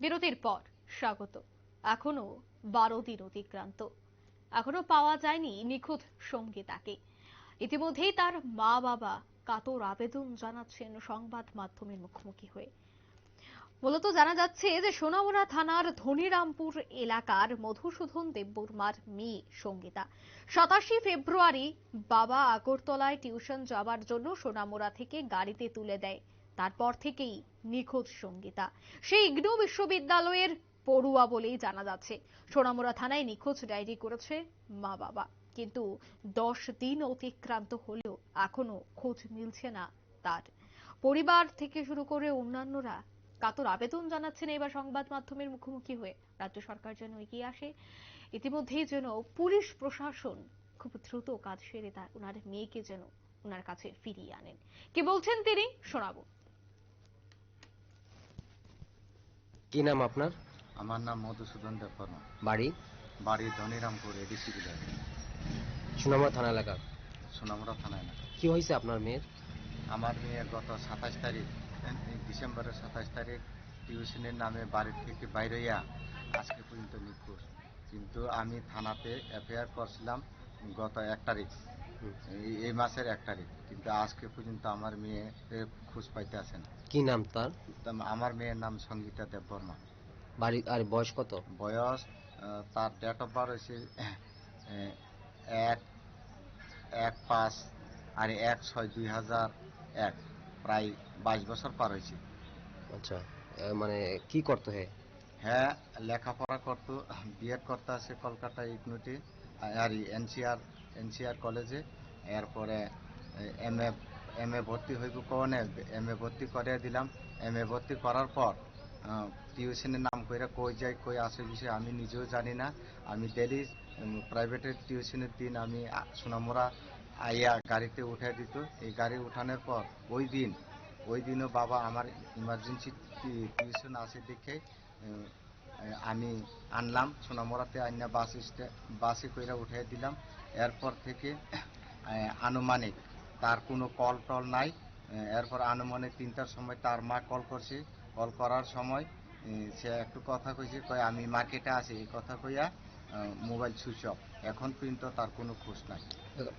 বিরতির পর স্বাগত। এখনও বারো দিন অতিক্রান্ত। এখনও পাওয়া যায়নি নিখোঁজ সঙ্গীতাকে ইতিমধ্যেই তার মা বাবা কাতর আবেদন জানাচ্ছেন সংবাদ মাধ্যমের মুখোমুখি হয়ে। মূলত জানা যাচ্ছে যে সোনামুড়া থানার ধনিরামপুর এলাকার মধুসূদন দেববর্মার মেয়ে সঙ্গীতা। সাতাশি ফেব্রুয়ারি বাবা আগরতলায় টিউশন যাবার জন্য সোনামুড়া থেকে গাড়িতে তুলে দেয়। তারপর থেকেই নিখোঁজ সঙ্গীতা। সেই ইগনু বিশ্ববিদ্যালয়ের পড়ুয়া বলেই জানা যাচ্ছে, সোনামুড়া থানায় নিখোঁজ ডায়েরি করেছে মা বাবা। কিন্তু দশ দিন অতিক্রান্ত হলেও এখনও খোঁজ মিলছে না তার। পরিবার থেকে শুরু করে অন্যান্যরা কাতর আবেদন জানাচ্ছেন এবার সংবাদ মাধ্যমের মুখোমুখি হয়ে। রাজ্য সরকার যেন এগিয়ে আসে ইতিমধ্যেই যেন পুলিশ প্রশাসন খুব দ্রুত কাজ সেরে তার ওনার মেয়েকে যেন ওনার কাছে ফিরিয়ে আনেন। কি বলছেন তিনি? শোনাবো। কি নাম আপনার? আমার নাম মধুসূদন দেববর্মা বাড়ি? বাড়ি ধনিরামপুর এডিসি বিভাগ সুনামা থানা এলাকা। সোনামুড়া থানা এলাকা। কি হয়েছে আপনার মেয়ের? আমার মেয়ে গত সাতাশ তারিখ ডিসেম্বরের সাতাশ তারিখ টিউশনের নামে বাড়ি থেকে বাইরে আজকে পর্যন্ত নিখোঁজ। কিন্তু আমি থানাতে এফআইআর করছিলাম গত এক তারিখ। এই- মাসের এক তারিখ। কিন্তু আজকে পর্যন্ত আমার মেয়ে খোঁজ পাইতে আসেন কি নাম তার? আমার মেয়ের নাম সঙ্গীতা দেববর্মা বাড়ি আর বয়স কত? বয়স তার ডেট অফ বার্থ হয়েছে এক এক পাঁচ আর এক ছয় দুই হাজার এক। প্রায় বাইশ বছর পার হয়েছে আচ্ছা মানে কি করতে হয় হ্যাঁ লেখাপড়া করতো, বিএড করতে আছে কলকাতা ইগনুতে আর এনসিআর এনসিআর কলেজে। এরপরে এম এ এম এ ভর্তি হইব কনে এম এ ভর্তি করে দিলাম। এম এ ভর্তি করার পর টিউশনের নাম কইরা কই যাই কই আসে বিষয়ে আমি নিজেও জানি না। আমি ডেলি প্রাইভেটের টিউশনের দিন আমি সোনামুড়া আইয়া গাড়িতে উঠে দিত। এই গাড়ি উঠানোর পর, ওই দিন, ওই দিনও বাবা আমার ইমার্জেন্সি টিউশন আছে দেখে আমি আনলাম সোনামরাতে আইনা বাস বাসে কইরা উঠে দিলাম। এরপর থেকে আনুমানিক তার কোনো কল টল নাই। এরপর আনুমানিক তিনটার সময় তার মা কল করছে। কল করার সময় সে একটু কথা কইছে, কয়, আমি মার্কেটে আছি। এই কথা কইয়া মোবাইল সুইচ অফ। এখন পর্যন্ত তার কোনো খোঁজ নাই।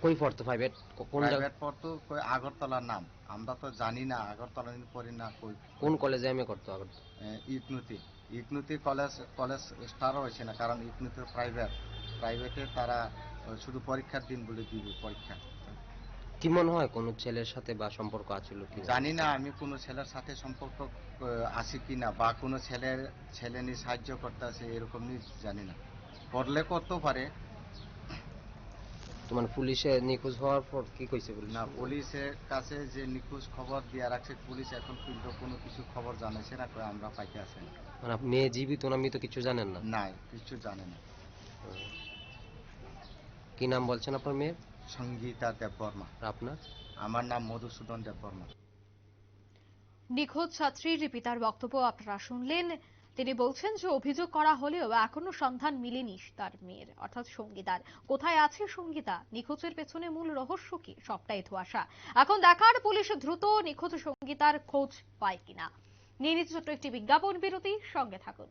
কই পড়তো প্রাইভেট? কোন প্রাইভেট পড়তো কই আগরতলার নাম। আমরা তো জানি না আগরতলা পড়ি না কই। কোন কলেজে এ করতো আগে ইকনুতি। ইকনুতি কলেজ কলেজ স্টারও হয়েছে না কারণ ইকনুতি প্রাইভেট প্রাইভেটে তারা শুধু পরীক্ষার দিন বলে দিবে পরীক্ষা। কি মনে হয় কোন ছেলের সাথে বা সম্পর্ক আছিল কি জানি না আমি কোনো ছেলের সাথে সম্পর্ক আছে কিনা বা কোনো ছেলের ছেলে নিয়ে সাহায্য করতে আছে এরকম নিয়ে জানি না। করলে করতেও পারে? তো মানে পুলিশে নিখোঁজ হওয়ার পর কি কইছে পুলিশ? না পুলিশের কাছে যে নিখোঁজ খবর দিয়ে রাখছে পুলিশ এখন কিন্তু কোনো কিছু খবর জানাইছে না কই আমরা পাইতে না। মানে আপনি মেয়ে জীবিত না মৃত কিছু জানেন না? নাই কিছু জানে না। কি নাম বলছেন আপনার মেয়ের সঙ্গীতা দেববর্মা। আর আপনার? আমার নাম মধুসূদন দেববর্মা। নিখোঁজ ছাত্রীর পিতার বক্তব্য আপনারা শুনলেন। তিনি বলছেন যে অভিযোগ করা হলেও এখনও সন্ধান মিলেনি তার মেয়ের। অর্থাৎ সঙ্গীতার। কোথায় আছে সঙ্গীতা? নিখোঁজের পেছনে মূল রহস্য কি? সবটাই ধোয়াশা। এখন দেখার পুলিশ দ্রুত নিখোঁজ সঙ্গীতার খোঁজ পায় কিনা। নিয়ে ছোট্ট একটি বিজ্ঞাপন বিরতি। সঙ্গে থাকুন।